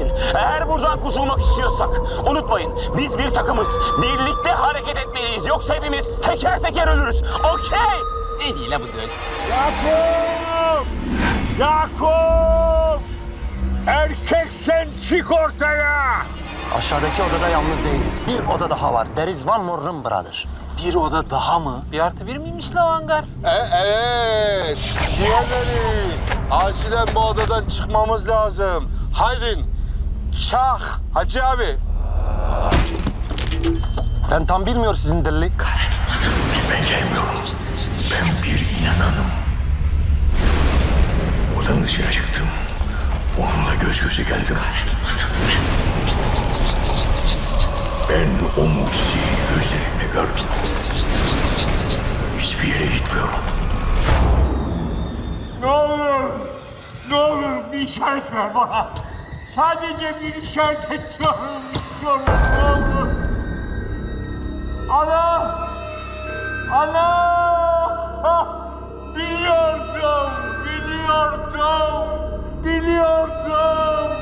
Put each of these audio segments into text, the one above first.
etsin. Eğer buradan kurtulmak istiyorsak unutmayın biz bir takımız. Birlikte hareket etmeliyiz. Yoksa hepimiz teker teker ölürüz. Okey? Ne değil la bu döl? Yakup! Yakup! Erkek sen çık ortaya! Aşağıdaki odada yalnız değiliz. Bir oda daha var. There is one more room brother. Bir oda daha mı? Bir artı bir miymiş la o hangar? E, evet. Diğerleri. Acilen bu odadan çıkmamız lazım. Haydin. Çak. Hacı abi. Ben tam bilmiyor sizin deli. Ben gelmiyorum. Ben bir inananım. Odanın dışına çıktım. Onunla göz göze geldim. Ben o mucizeyi gözlerimle gördüm. Hiçbir yere gitmiyorum. Ne olur, ne olur bir işaret ver bana. Sadece bir işaret ediyorum, istiyorum ne olur. Ana! Ana! Biliyordum, biliyordum, biliyordum.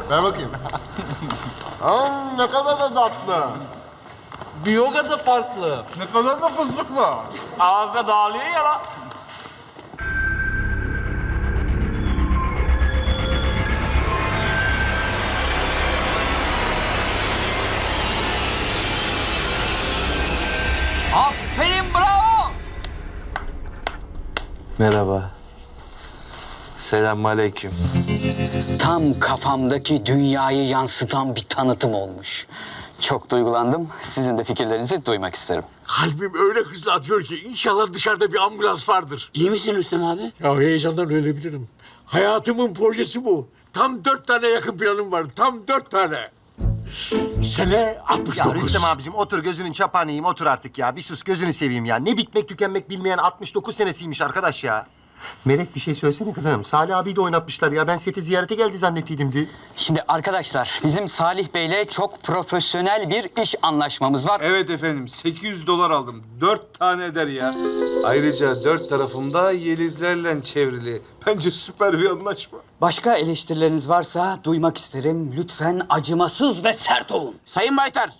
Ver bakayım. Aa, ne kadar da tatlı. Bir o kadar farklı. Ne kadar da fıstıklı. Ağızda dağılıyor ya lan. Aferin bravo. Merhaba. Selamünaleyküm. Tam kafamdaki dünyayı yansıtan bir tanıtım olmuş. Çok duygulandım. Sizin de fikirlerinizi duymak isterim. Kalbim öyle hızlı atıyor ki inşallah dışarıda bir ambulans vardır. İyi misin Rüstem abi? Ya heyecandan ölebilirim. Hayatımın projesi bu. Tam dört tane yakın planım var. Tam dört tane. Sene 69. Ya Rüstem abicim otur gözünün çapağını yiyeyim otur artık ya. Bir sus gözünü seveyim ya. Ne bitmek tükenmek bilmeyen 69 senesiymiş arkadaş ya. Melek bir şey söylesene kızım. Salih abiyi de oynatmışlar ya. Ben sete ziyarete geldi zannettiydim diye. Şimdi arkadaşlar bizim Salih Bey'le çok profesyonel bir iş anlaşmamız var. Evet efendim 800 dolar aldım. Dört tane eder ya. Ayrıca dört tarafımda yelizlerle çevrili. Bence süper bir anlaşma. Başka eleştirileriniz varsa duymak isterim. Lütfen acımasız ve sert olun. Sayın Baytar.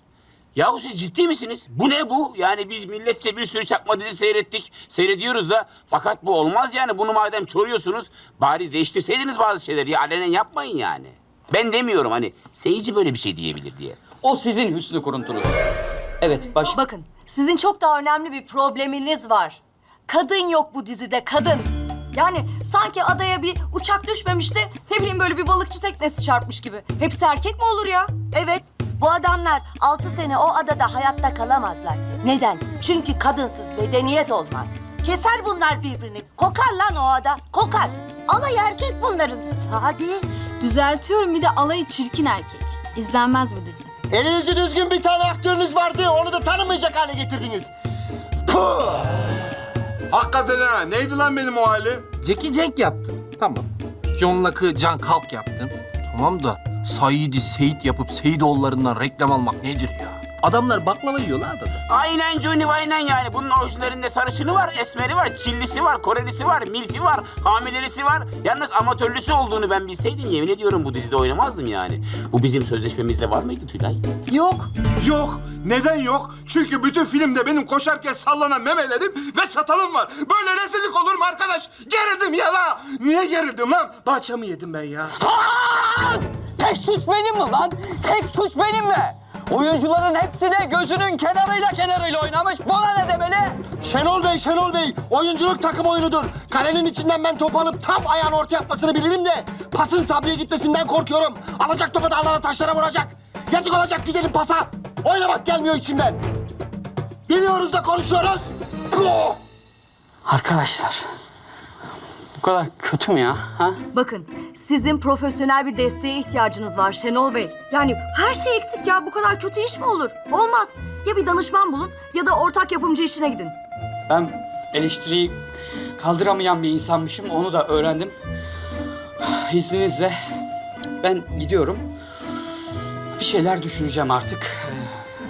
Yahu siz ciddi misiniz? Bu ne bu? Yani biz milletçe bir sürü çakma dizi seyrettik. Seyrediyoruz da. Fakat bu olmaz yani. Bunu madem çoruyorsunuz bari değiştirseydiniz bazı şeyleri. Ya alenen yapmayın yani. Ben demiyorum hani seyirci böyle bir şey diyebilir diye. O sizin hüsnü kuruntunuz. Evet baş... Bakın sizin çok daha önemli bir probleminiz var. Kadın yok bu dizide kadın. Yani sanki adaya bir uçak düşmemiş de ne bileyim böyle bir balıkçı teknesi çarpmış gibi. Hepsi erkek mi olur ya? Evet, bu adamlar altı sene o adada hayatta kalamazlar. Neden? Çünkü kadınsız medeniyet olmaz. Keser bunlar birbirini. Kokar lan o ada, kokar. Alay erkek bunların. Sadi. Düzeltiyorum bir de alayı çirkin erkek. İzlenmez bu dizi. Elinizi düzgün bir tane aktörünüz vardı. Onu da tanımayacak hale getirdiniz. Puh! Hakikaten ha. Neydi lan benim o halim? Jackie Cenk yaptın. Tamam. John Locke'ı Can Kalk yaptın. Tamam da Said'i Seyit yapıp Seyidoğullarından reklam almak nedir ya? Adamlar baklava yiyorlar adada. Aynen Johnny aynen yani. Bunun orijinalinde sarışını var, esmeri var, çillisi var, korelisi var, milfi var, hamilesi var. Yalnız amatörlüsü olduğunu ben bilseydim yemin ediyorum bu dizide oynamazdım yani. Bu bizim sözleşmemizde var mıydı Tülay? Yok. Yok. Neden yok? Çünkü bütün filmde benim koşarken sallanan memelerim ve çatalım var. Böyle rezillik olur mu arkadaş? Gerildim ya la. Niye gerildim lan? Bahçamı yedim ben ya. Tek suç benim mi lan? Tek suç benim mi? Oyuncuların hepsi de gözünün kenarıyla kenarıyla oynamış. Bana ne demeli? Şenol Bey, Şenol Bey. Oyunculuk takım oyunudur. Kalenin içinden ben top alıp tam ayağını ortaya atmasını bilirim de... ...pasın sabriye gitmesinden korkuyorum. Alacak topu dağlara taşlara vuracak. Yazık olacak güzelim pasa. Oynamak gelmiyor içimden. Biliyoruz da konuşuyoruz. Puh! Arkadaşlar. Bu kadar kötü mü ya? Ha? Bakın sizin profesyonel bir desteğe ihtiyacınız var Şenol Bey. Yani her şey eksik ya bu kadar kötü iş mi olur? Olmaz. Ya bir danışman bulun ya da ortak yapımcı işine gidin. Ben eleştiriyi kaldıramayan bir insanmışım. Onu da öğrendim. İzninizle ben gidiyorum. Bir şeyler düşüneceğim artık.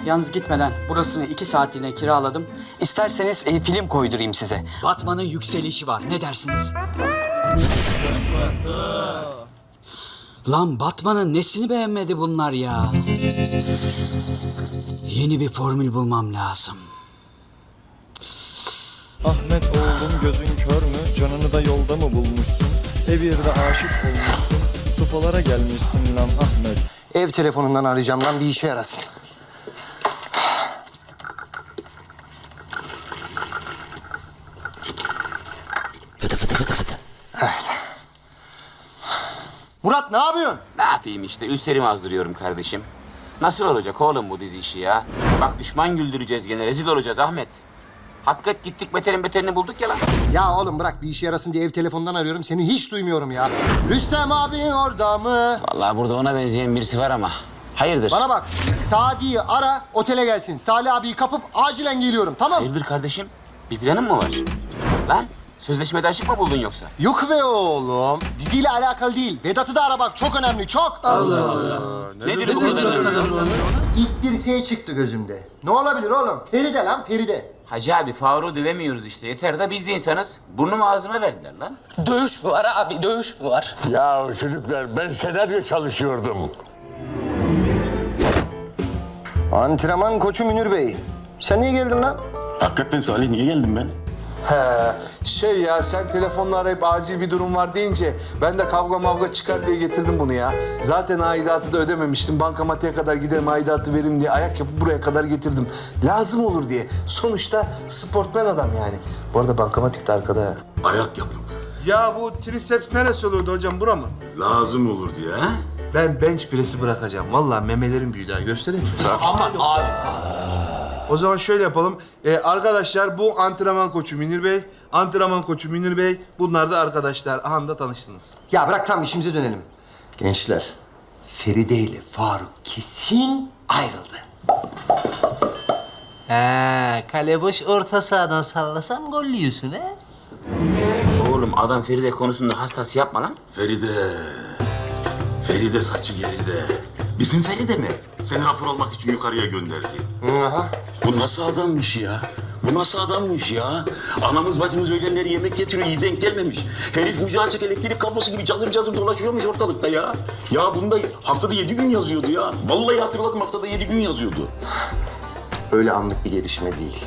Yalnız gitmeden burasını iki saatliğine kiraladım. İsterseniz e, film koydurayım size. Batman'ın yükselişi var. Ne dersiniz? Lan Batman'ın nesini beğenmedi bunlar ya? Yeni bir formül bulmam lazım. Ahmet oğlum gözün kör mü? Canını da yolda mı bulmuşsun? E bir de aşık olmuşsun. Tufalara gelmişsin lan Ahmet. Ev telefonundan arayacağım lan bir işe yarasın. Yapayım işte ülserimi azdırıyorum kardeşim. Nasıl olacak oğlum bu dizi işi ya? Bak düşman güldüreceğiz gene rezil olacağız Ahmet. Hakikat gittik beterin beterini bulduk ya lan. Ya oğlum bırak bir işe yarasın diye ev telefonundan arıyorum. Seni hiç duymuyorum ya. Rüstem abi orada mı? Vallahi burada ona benzeyen birisi var ama. Hayırdır? Bana bak. Sadi'yi ara otele gelsin. Salih abiyi kapıp acilen geliyorum tamam Hayırdır kardeşim? Bir planın mı var? Lan sözleşmede aşık mı buldun yoksa? Yok be oğlum. Diziyle alakalı değil. Vedat'ı da ara bak çok önemli çok. Nedir bu kadar önemli? İlk dirseğe çıktı gözümde. Ne olabilir oğlum? Feride lan Feride. Hacı abi Faruk'u dövemiyoruz işte. Yeter de biz de insanız. Burnumu ağzıma verdiler lan. Dövüş var abi, dövüş var. Ya çocuklar ben senaryo çalışıyordum. Antrenman koçu Münir Bey. Sen niye geldin lan? Hakikaten Salih niye geldim ben? He, şey ya sen telefonla arayıp acil bir durum var deyince ben de kavga mavga çıkar diye getirdim bunu ya. Zaten aidatı da ödememiştim. Bankamatiğe kadar giderim aidatı verim diye ayak yapıp buraya kadar getirdim. Lazım olur diye. Sonuçta sportmen adam yani. Bu arada bankamatik de arkada ha. Ayak yapıp Ya bu triceps neresi olurdu hocam bura mı? lazım olur diye ha? Ben bench press'i bırakacağım. Vallahi memelerim büyüdü ha. Göstereyim mi? Aman abi. O zaman şöyle yapalım. Ee, arkadaşlar bu antrenman koçu Münir Bey. Antrenman koçu Münir Bey. Bunlar da arkadaşlar. Aha da tanıştınız. Ya bırak tam işimize dönelim. Gençler, Feride ile Faruk kesin ayrıldı. He, kale boş orta sahadan sallasam gol yiyorsun he? Oğlum adam Feride konusunda hassas yapma lan. Feride. Feride saçı geride. Bizim Feride mi? Seni rapor almak için yukarıya gönderdi. Aha. Bu nasıl adammış ya? Bu nasıl adammış ya? Anamız bacımız öğlenleri yemek getiriyor, iyi denk gelmemiş. Herif mücacık elektrik kablosu gibi cazır cazır dolaşıyormuş ortalıkta ya. Ya bunda haftada yedi gün yazıyordu ya. Vallahi hatırladım haftada yedi gün yazıyordu. Öyle anlık bir gelişme değil.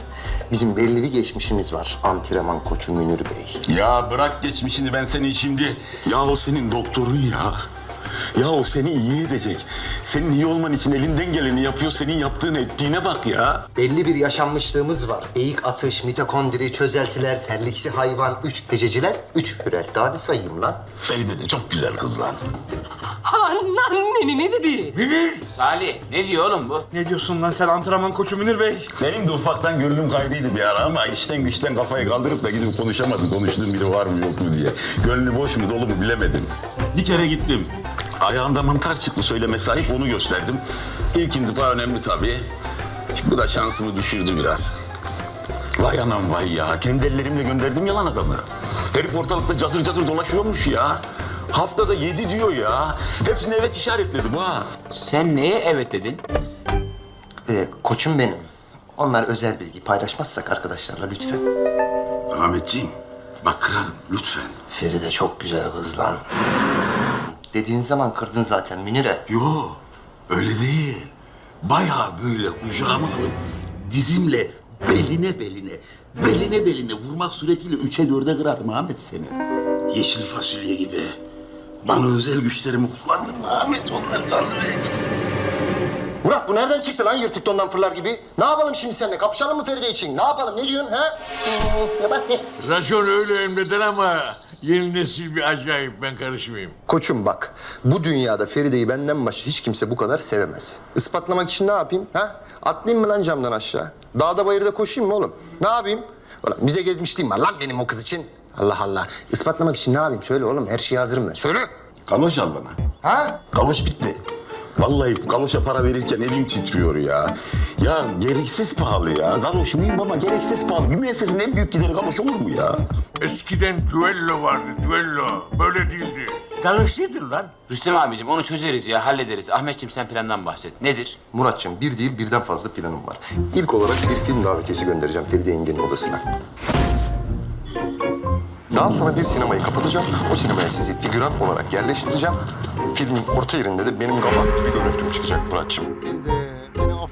Bizim belli bir geçmişimiz var. Antrenman koçu Münir Bey. Ya bırak geçmişini ben seni şimdi... Ya o senin doktorun ya. Ya o seni iyi edecek. Senin iyi olman için elinden geleni yapıyor. Senin yaptığın ettiğine bak ya. Belli bir yaşanmışlığımız var. Eğik atış, mitokondri, çözeltiler, terliksi hayvan, üç gececiler, üç hürel. Daha ne sayayım lan? Feride de çok güzel kız lan. Salih ne diyor oğlum bu? Ne diyorsun lan sen antrenman koçu Münir Bey? Benim de ufaktan gönlüm kaydıydı bir ara ama işten güçten kafayı kaldırıp da gidip konuşamadım. Konuştuğum biri var mı yok mu diye. Gönlü boş mu dolu mu bilemedim. Bir kere gittim. Ayağında mantar çıktı söyleme sahip onu gösterdim. İlk intiba önemli tabii. Bu da şansımı düşürdü biraz. Vay anam vay ya. Kendi ellerimle gönderdim yalan adamı. Herif ortalıkta cazır cazır dolaşıyormuş ya. Haftada yedi diyor ya. Hepsine evet işaretledim ha. Sen neye evet dedin? Ee, koçum benim. Onlar özel bilgi paylaşmazsak arkadaşlarla lütfen. Ahmetciğim bak kırarım lütfen. Feride çok güzel kız lan. Dediğin zaman kırdın zaten Münir'e. Yo öyle değil. Bayağı böyle kucağıma alıp dizimle beline beline, beline beline vurmak suretiyle üçe dörde kırarım Ahmet seni. Yeşil fasulye gibi. Bana özel güçlerimi kullandım Ahmet onlar tanrı vergisi. Murat bu nereden çıktı lan yırtık dondan fırlar gibi? Ne yapalım şimdi seninle? Kapışalım mı Feride için? Ne yapalım? Ne diyorsun ha? Ya bak ne? Racon öyle emreder ama yeni nesil bir acayip ben karışmayayım. Koçum bak, bu dünyada Feride'yi benden başka hiç kimse bu kadar sevemez. Ispatlamak için ne yapayım? Ha? Atlayayım mı lan camdan aşağı? Dağda bayırda koşayım mı oğlum? Ne yapayım? Ulan müze gezmişliğim var lan benim o kız için. Allah Allah. Ispatlamak için ne yapayım? Söyle oğlum, her şeye hazırım ben. Söyle. Galoş al bana. Ha? Galoş bitti. Vallahi galoşa para verirken elim titriyor ya. Ya gereksiz pahalı ya. Galoş muyum ama gereksiz pahalı. Bir müessesenin en büyük gideri galoş olur mu ya? Eskiden düello vardı düello. Böyle değildi. Galoş nedir lan? Rüstem abicim onu çözeriz ya hallederiz. Ahmetciğim sen plandan bahset. Nedir? Muratçım bir değil birden fazla planım var. İlk olarak bir film davetiyesi göndereceğim Feride yengenin odasına. Daha sonra bir sinemayı kapatacağım. O sinemaya sizi figüran olarak yerleştireceğim. Filmin orta yerinde de benim gavat gibi görüntüm çıkacak Muratçım.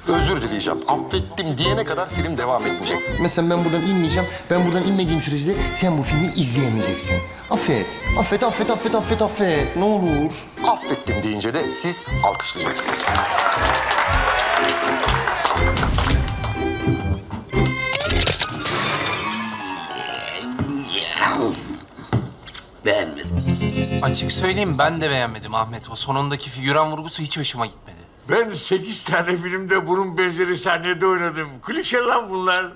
Özür dileyeceğim. Affettim diyene kadar film devam etmeyecek. Mesela ben buradan inmeyeceğim. Ben buradan inmediğim sürece de sen bu filmi izleyemeyeceksin. Affet. Affet, affet, affet, affet, affet. Ne olur. Affettim deyince de siz alkışlayacaksınız. Beğenmedim. Açık söyleyeyim ben de beğenmedim Ahmet. O sonundaki figüran vurgusu hiç hoşuma gitmedi. Ben sekiz tane filmde bunun benzeri sahnede oynadım. Klişe lan bunlar.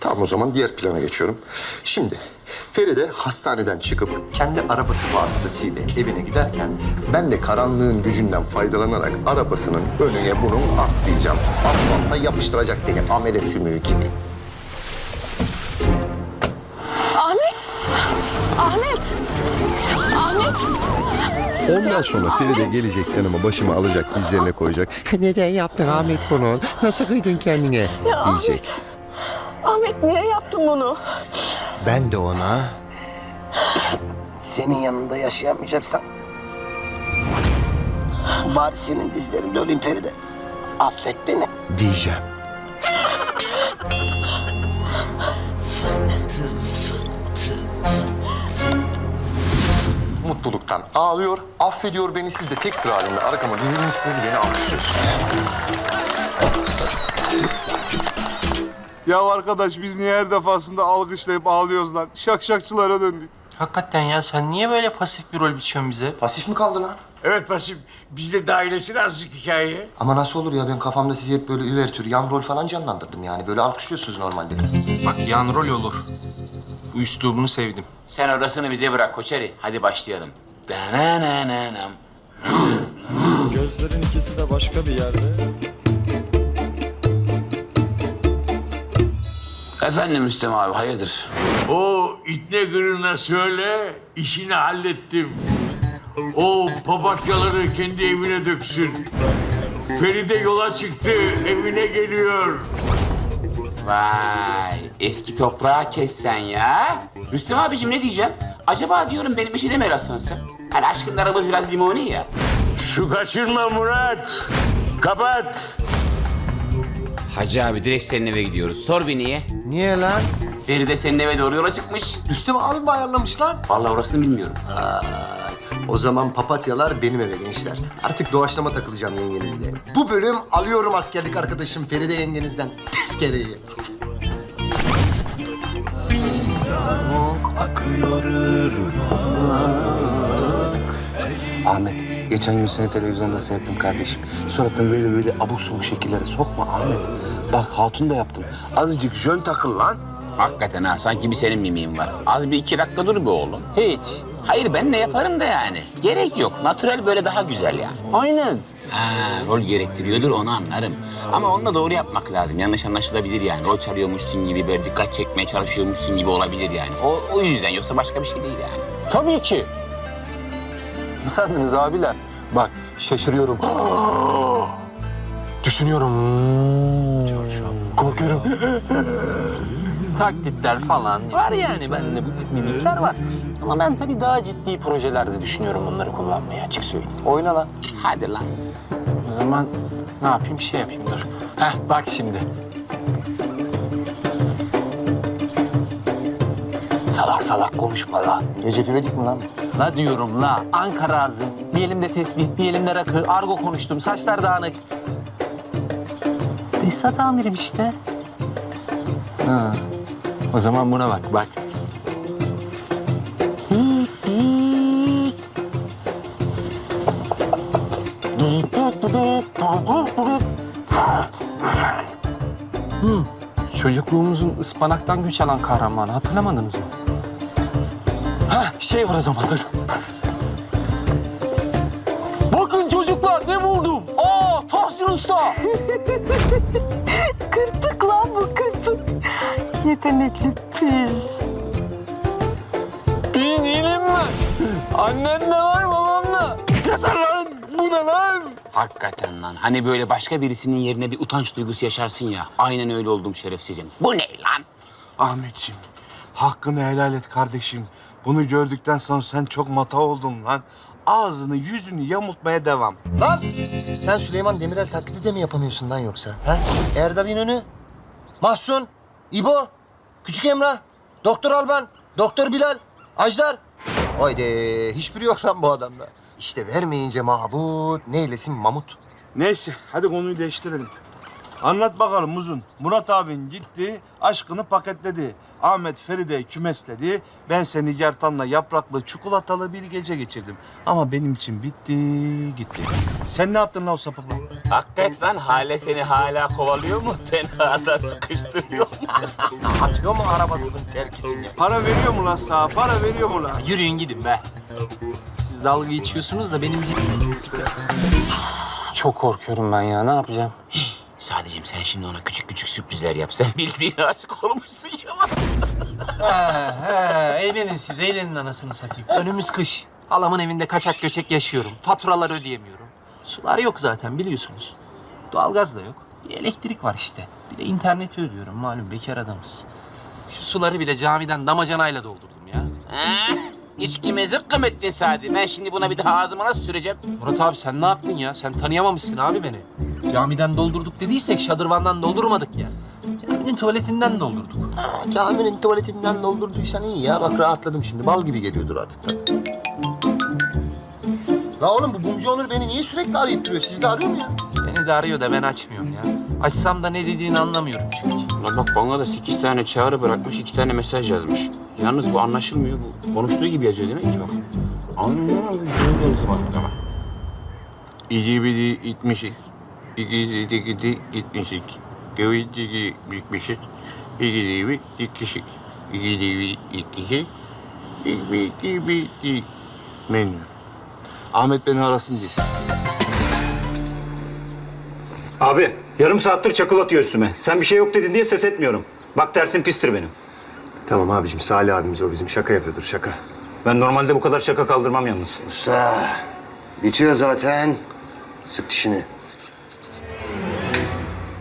Tamam o zaman diğer plana geçiyorum. Şimdi Feride hastaneden çıkıp kendi arabası vasıtasıyla evine giderken ben de karanlığın gücünden faydalanarak arabasının önüne bunu atlayacağım. Asfalta yapıştıracak beni amele sümüğü gibi. Ahmet! Ahmet! Ahmet! Ondan sonra Feride gelecek yanıma başımı alacak dizlerine koyacak. Neden yaptın Ahmet bunu? Nasıl kıydın kendine? diyecek. Ahmet niye yaptın bunu? Ben de ona... Senin yanında yaşayamayacaksam... Bari senin dizlerinde öleyim Feride. Affet beni. Diyeceğim. Mutluluktan ağlıyor, affediyor beni. Siz de tek sıra halinde arkama dizilmişsiniz, beni alkışlıyorsunuz. Ya arkadaş biz niye her defasında alkışlayıp ağlıyoruz lan? Şakşakçılara döndük. Hakikaten ya sen niye böyle pasif bir rol biçiyorsun bize? Pasif mi kaldı lan? Evet Pasim, biz de dahilesine azıcık hikaye. Ama nasıl olur ya ben kafamda sizi hep böyle üvertür, yan rol falan canlandırdım yani. Böyle alkışlıyorsunuz normalde. Bak yan rol olur. Bu üslubunu sevdim. Sen orasını bize bırak Koçeri. Hadi başlayalım. Danananam. Gözlerin ikisi de başka bir yerde Efendim Rüstem abi hayırdır? O itne gırına söyle, işini hallettim. O papatyaları kendi evine döksün. Feride yola çıktı, evine geliyor. Vay eski toprağı kessen ya. Rüstem abicim ne diyeceğim? Acaba diyorum benim işe de mi rastlansın? Hani aşkın aramız biraz limoni ya. Su kaçırma Murat. Kapat. Hacı abi direkt senin eve gidiyoruz. Sor bir niye? Niye lan? Feride senin eve doğru yola çıkmış. Rüstem abi mi ayarlamış lan? Vallahi orasını bilmiyorum. O zaman papatyalar benim eve gençler. Artık doğaçlama takılacağım yengenizle. Bu bölüm alıyorum askerlik arkadaşım Feride yengenizden tezkereyi. Ahmet, geçen gün seni televizyonda seyrettim kardeşim. Suratını böyle böyle abuk sabuk şekillere sokma Ahmet. Bak hatun da yaptın. Azıcık jön takıl lan. Hakikaten ha sanki bir senin mimiğin var. Az bir iki dakika dur be oğlum. Hiç. Hayır ben de yaparım da yani. Gerek yok. Natürel böyle daha güzel yani. Aynen. Ha, rol gerektiriyordur onu anlarım. Ama onu da doğru yapmak lazım. Yanlış anlaşılabilir yani. Rol çalıyormuşsun gibi, böyle dikkat çekmeye çalışıyormuşsun gibi olabilir yani. O, o yüzden yoksa başka bir şey değil yani. Tabii ki. Ne sandınız abiler? Bak şaşırıyorum. Düşünüyorum. Korkuyorum. Taklitler falan var yani bende bu tip mimikler var. Ama ben tabii daha ciddi projelerde düşünüyorum bunları kullanmayı açık söyleyeyim. Oyna lan. Hadi lan. O zaman ne yapayım şey yapayım dur. Heh bak şimdi. Salak salak konuşma la. Recep İvedik mi lan? La diyorum la. Ankara ağzı. Bir elimde tesbih, bir elimde rakı. Argo konuştum. Saçlar dağınık. Behzat amirim işte. Ha. O zaman buna bak, bak. Hmm. Çocukluğumuzun ıspanaktan güç alan kahramanı hatırlamadınız mı? Ha şey var o zaman dur. Bakın çocuklar ne buldum. Aa Tahsin Usta. Yetenekli piz. İyi değilim mi? Annen de var babam da. Yeter lan. Bu ne lan? Hakikaten lan. Hani böyle başka birisinin yerine bir utanç duygusu yaşarsın ya. Aynen öyle oldum şerefsizim. Bu ne lan? Ahmetciğim, hakkını helal et kardeşim. Bunu gördükten sonra sen çok mata oldun lan. Ağzını yüzünü yamultmaya devam. Lan sen Süleyman Demirel taklidi de mi yapamıyorsun lan yoksa? Ha? Erdal İnönü, Mahsun, İbo, Küçük Emrah, Doktor Alban, Doktor Bilal, Ajdar. Haydi hiçbiri yok lan bu adamda. İşte vermeyince mahbut, neylesin mamut. Neyse hadi konuyu değiştirelim. Anlat bakalım uzun. Murat abin gitti, aşkını paketledi. Ahmet Feride kümesledi. Ben seni gertanla yapraklı çikolatalı bir gece geçirdim. Ama benim için bitti, gitti. Sen ne yaptın lan o sapıkla? Hakikaten lan Hale seni hala kovalıyor mu? Tenhada sıkıştırıyor mu? Atıyor mu arabasının terkisini? Para veriyor mu lan sağa? Para veriyor mu lan? Yürüyün gidin be. Siz dalga geçiyorsunuz da benim. Çok korkuyorum ben ya. Ne yapacağım? Sadece sen şimdi ona küçük küçük sürprizler yap. Sen bildiğin aşık olmuşsun ya. Ha, ha, eğlenin siz, eğlenin anasını satayım. Önümüz kış. Halamın evinde kaçak göçek yaşıyorum. Faturaları ödeyemiyorum. Sular yok zaten biliyorsunuz. Doğalgaz da yok. Bir elektrik var işte. Bir de interneti ödüyorum malum bekar adamız. Şu suları bile camiden damacanayla doldurdum ya. Ha? İçkime zıkkım ettin Sadi. Ben şimdi buna bir daha ağzıma nasıl süreceğim? Murat abi sen ne yaptın ya? Sen tanıyamamışsın abi beni. Camiden doldurduk dediysek şadırvandan doldurmadık ya. Caminin tuvaletinden doldurduk. Caminin tuvaletinden doldurduysan iyi ya. Bak rahatladım şimdi. Bal gibi geliyordur artık. La oğlum bu Bumcu Onur beni niye sürekli arayıp duruyor? Siz de arıyor mu ya? Beni de arıyor da ben açmıyorum ya. Açsam da ne dediğini anlamıyorum çünkü. Ulan bak bana da sekiz tane çağrı bırakmış, iki tane mesaj yazmış. Yalnız bu anlaşılmıyor. Bu konuştuğu gibi yazıyor demek ki bak. Anlıyorum. Bak tamam. İyi biri itmişik. İki gidi gitmişik. Kıvıcığı bitmişik. İki devi dikişik. İki devi dikişik. İki gibi dik. Menü. Ahmet beni arasın diye. Abi yarım saattir çakıl atıyor üstüme. Sen bir şey yok dedin diye ses etmiyorum. Bak dersin pistir benim. Tamam abicim Salih abimiz o bizim şaka yapıyordur şaka. Ben normalde bu kadar şaka kaldırmam yalnız. Usta bitiyor zaten. Sık dişini.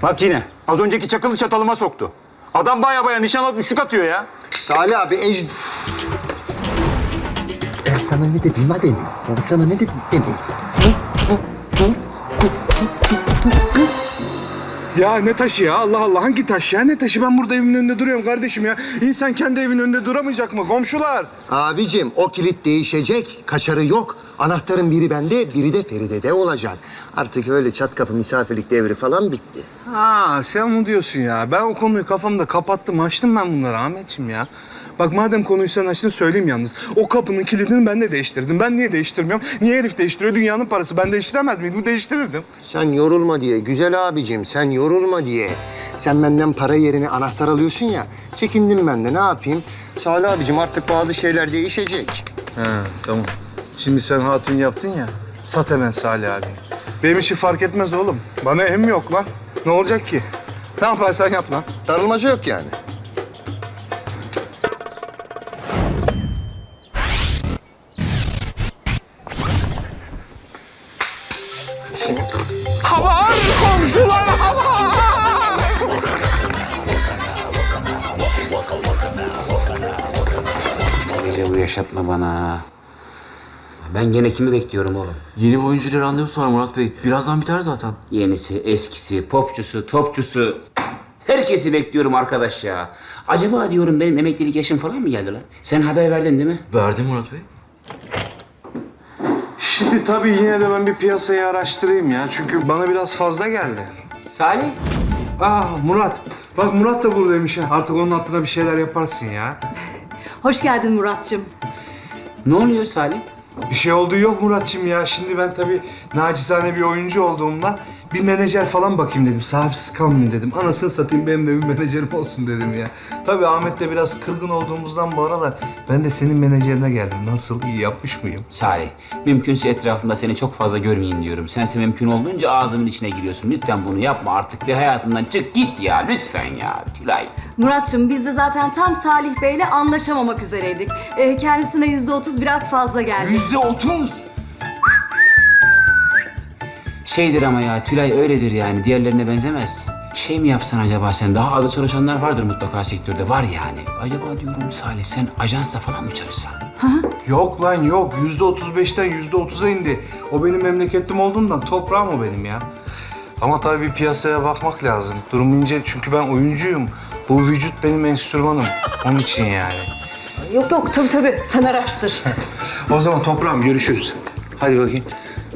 Bak yine az önceki çakılı çatalıma soktu. Adam baya baya nişan alıp üçlük atıyor ya. Salih abi ecd... Ben sana ne dedim la demin? Ben sana ne dedim demin? Ya ne taşı ya? Allah Allah hangi taş ya? Ne taşı? Ben burada evimin önünde duruyorum kardeşim ya. İnsan kendi evinin önünde duramayacak mı? Komşular. Abicim o kilit değişecek. Kaçarı yok. Anahtarın biri bende, biri de Feride'de olacak. Artık öyle çat kapı misafirlik devri falan bitti. Ha sen mi diyorsun ya? Ben o konuyu kafamda kapattım, açtım ben bunları Ahmetciğim ya. Bak madem konuyu sen açtın söyleyeyim yalnız. O kapının kilidini ben de değiştirdim. Ben niye değiştirmiyorum? Niye herif değiştiriyor? Dünyanın parası. Ben değiştiremez miydim? Değiştirirdim. Sen yorulma diye, güzel abicim sen yorulma diye. Sen benden para yerine anahtar alıyorsun ya. Çekindim ben de ne yapayım? Salih abicim artık bazı şeyler değişecek. He tamam. Şimdi sen hatun yaptın ya. Sat hemen Salih abi. Benim için fark etmez oğlum. Bana em yok lan. Ne olacak ki? Ne yaparsan yap lan. Darılmaca yok yani. Gece bu yaşatma bana. Ben gene kimi bekliyorum oğlum? Yeni bir oyuncuyla randevusu var Murat Bey. Birazdan biter zaten. Yenisi, eskisi, popçusu, topçusu. Herkesi bekliyorum arkadaş ya. Acaba diyorum benim emeklilik yaşım falan mı geldi lan? Sen haber verdin değil mi? Verdim Murat Bey. Şimdi tabii yine de ben bir piyasayı araştırayım ya. Çünkü bana biraz fazla geldi. Salih. Ah Murat. Bak Murat da buradaymış ha. Artık onun hatırına bir şeyler yaparsın ya. Hoş geldin Muratçım. Ne oluyor Salih? Bir şey olduğu yok Muratçım ya. Şimdi ben tabii nacizane bir oyuncu olduğumdan bir menajer falan bakayım dedim. Sahipsiz kalmayayım dedim. Anasını satayım benim de bir menajerim olsun dedim ya. Tabii Ahmet'le biraz kırgın olduğumuzdan bu aralar ben de senin menajerine geldim. Nasıl iyi yapmış mıyım? Salih, mümkünse etrafımda seni çok fazla görmeyeyim diyorum. Sense mümkün olduğunca ağzımın içine giriyorsun. Lütfen bunu yapma artık ve hayatımdan çık git ya. Lütfen ya Tülay. Muratçım biz de zaten tam Salih Bey'le anlaşamamak üzereydik. Ee, kendisine yüzde otuz biraz fazla geldi. Yüzde otuz. Şeydir ama ya Tülay öyledir yani. Diğerlerine benzemez. Şey mi yapsan acaba sen? Daha az çalışanlar vardır mutlaka sektörde. Var yani. Acaba diyorum Salih sen ajansla falan mı çalışsan? Yok lan yok. Yüzde otuz beşten yüzde otuza indi. O benim memleketim olduğundan toprağım o benim ya. Ama tabii bir piyasaya bakmak lazım. Durum ince çünkü ben oyuncuyum. Bu vücut benim enstrümanım. Onun için yani. Yok yok tabii tabii sen araştır. O zaman toprağım görüşürüz. Hadi bakayım.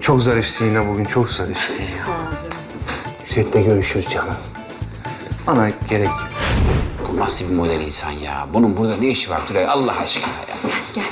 Çok zarifsin yine bugün. Çok zarifsin ya. Sağ ol canım. Sette görüşürüz canım. Bana gerek yok. Bu nasıl bir model insan ya? Bunun burada ne işi var Tülay Allah aşkına ya?